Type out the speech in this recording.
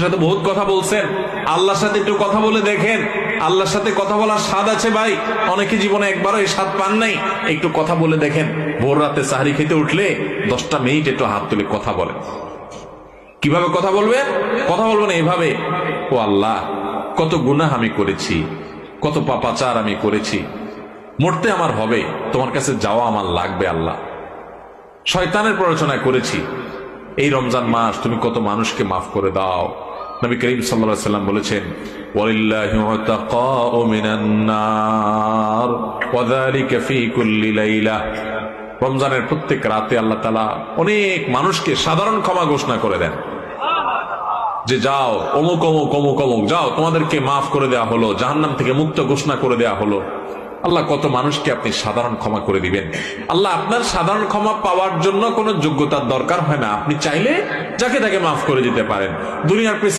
সাথে বহুত কথা বলছেন। আল্লাহর সাথে একটু কথা বলে দেখেন। আল্লাহর সাথে কথা বলার স্বাদ আছে ভাই। অনেকে জীবনে একবারও এই স্বাদ পান নাই। একটু কথা বলে দেখেন। ভোর রাতে সাহারি খেতে উঠলে দশটা মিনিট একটু হাত তুলে কথা বলেন। কীভাবে কথা বলবেন? কথা বলবেন এইভাবে। ও আল্লাহ, কত গুনাহ আমি করেছি। কত পাপাচার আমি করেছি। মরতে আমার হবে। তোমার কাছে যাওয়া আমার লাগবে আল্লাহ। শয়তানের প্ররোচনা করেছি। এই রমজান মাস তুমি কত মানুষকে মাফ করে দাও। নবী করিম সাল্লা সাল্লাম বলেছেন রমজানের প্রত্যেক রাতে আল্লাহ তাআলা অনেক মানুষকে সাধারণ ক্ষমা ঘোষণা করে দেন। যে যাও, অমুক অমুক অমুক অমুক, যাও, তোমাদেরকে মাফ করে দেওয়া হলো, জাহান্নাম থেকে মুক্ত ঘোষণা করে দেওয়া হলো। আল্লাহ কত মানুষকে আপনি সাধারণ ক্ষমা করে দিবেন? আল্লাহ আপনার সাধারণ ক্ষমা পাওয়ার জন্য কোনো যোগ্যতার দরকার হয় না। আপনি চাইলে যাকে তাকে মাফ করে দিতে পারেন। দুনিয়ার